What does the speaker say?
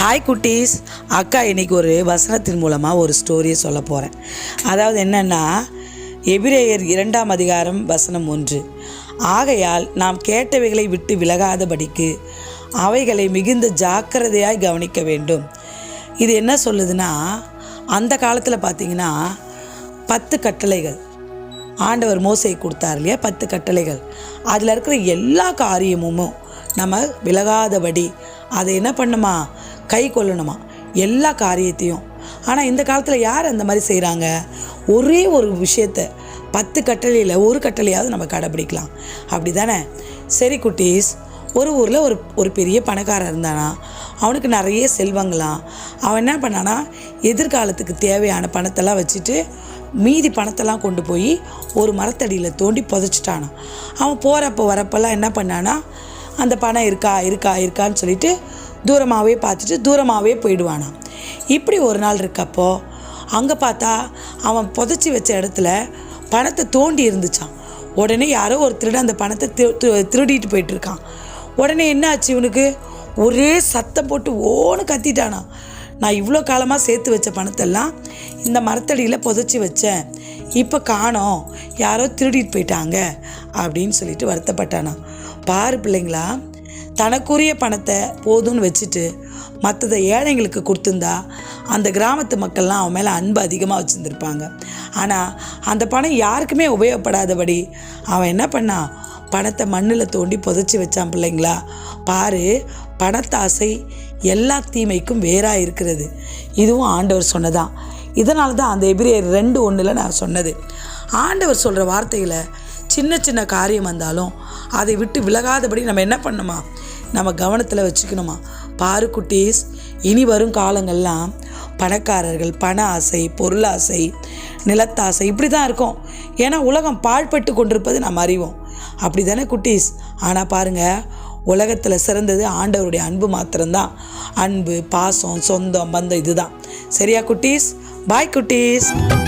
Hi குட்டீஸ். அக்கா இன்னைக்கு ஒரு வசனத்தின் மூலமாக ஒரு ஸ்டோரியை சொல்ல போகிறேன் அதாவது என்னென்னா எபிரேயர் இரண்டாம் அதிகாரம் வசனம் ஒன்று. ஆகையால் நாம் கேட்டவைகளை விட்டு விலகாதபடிக்கு அவைகளை மிகுந்த ஜாக்கிரதையாய் கவனிக்க வேண்டும். இது என்ன சொல்லுதுன்னா அந்த காலத்தில் பார்த்தீங்கன்னா பத்து கட்டளைகள். ஆண்டவர் மோசை கொடுத்தார் இல்லையா? பத்து கட்டளைகள். அதில் இருக்கிற எல்லா காரியமும் நம்ம விலகாதபடி அதை என்ன பண்ணுமா? கை கொள்ளணுமா? எல்லா காரியத்தையும். ஆனால் இந்த காலத்தில் யார் அந்த மாதிரி செய்கிறாங்க ஒரே ஒரு விஷயத்த பத்து கட்டளையில் ஒரு கட்டளையாவது நம்ம கடைபிடிக்கலாம். அப்படி தானே சரி குட்டீஸ். ஒரு ஊரில் ஒரு ஒரு பெரிய பணக்காரன் இருந்தானா? அவனுக்கு நிறைய செல்வங்களாம். அவன் என்ன பண்ணானா எதிர்காலத்துக்கு தேவையான பணத்தெல்லாம் வச்சுட்டு மீதி பணத்தெல்லாம் கொண்டு போய் ஒரு மரத்தடியில் தோண்டி புதைச்சிட்டானான் அவன் போகிறப்ப வரப்பெல்லாம் என்ன பண்ணானா அந்த பணம் இருக்கா இருக்கா இருக்கான்னு சொல்லிட்டு தூரமாகவே பார்த்துட்டு தூரமாகவே போயிடுவானாம். இப்படி ஒரு நாள் இருக்கப்போ அங்கே பார்த்தா அவன் புதைச்சி வச்ச இடத்துல பணத்தை தோண்டி இருந்துச்சான் உடனே யாரோ ஒரு திருட அந்த பணத்தை திரு- திருடிட்டு போயிட்டுருக்கான். உடனே என்ன ஆச்சு இவனுக்கு? ஒரே சத்தம் போட்டு ஓன்னு கத்திட்டானா நான் இவ்வளோ காலமாக சேர்த்து வச்ச பணத்தெல்லாம் இந்த மரத்தடியில் புதைச்சி வச்சேன். இப்போ காணோம். யாரோ திருடிட்டு போயிட்டாங்க அப்படின்னு சொல்லிட்டு வருத்தப்பட்டானா. பாரு பிள்ளைங்களா தனக்குரிய பணத்தை போதும்னு வச்சுட்டு மற்றதை ஏழைங்களுக்கு கொடுத்துருந்தா அந்த கிராமத்து மக்கள்லாம் அவன் மேலே அன்பு அதிகமாக வச்சுருந்துருப்பாங்க. ஆனால் அந்த பணம் யாருக்குமே உபயோகப்படாதபடி அவன் என்ன பண்ணான் பணத்தை மண்ணில் தோண்டி புதைச்சி வச்சான் பிள்ளைங்களா. பாரு பணத்தாசை எல்லா தீமைக்கும் வேறாக இருக்கிறது. இதுவும் ஆண்டவர் சொன்னதான். இதனால தான் அந்த எபிரியர் ரெண்டு ஒன்றில் நான் சொன்னது. ஆண்டவர் சொல்கிற வார்த்தையில் சின்ன சின்ன காரியம் வந்தாலும் அதை விட்டு விலகாதபடி நம்ம என்ன பண்ணணுமா? நம்ம கவனத்தில் வச்சுக்கணுமா? பாரு குட்டீஸ் இனி வரும் காலங்கள்லாம் பணக்காரர்கள் பண ஆசை பொருளாசை நிலத்தாசை இப்படி தான் இருக்கும். ஏன்னா உலகம் பாழ்பட்டு கொண்டிருப்பது நாம் அறிவோம். அப்படி தானே குட்டீஸ்? ஆனால் பாருங்கள் உலகத்தில் சிறந்தது ஆண்டவருடைய அன்பு மாத்திரம்தான். அன்பு பாசம் சொந்தம் பந்தம் இதுதான். சரியா குட்டீஸ்? பாய் குட்டீஸ்.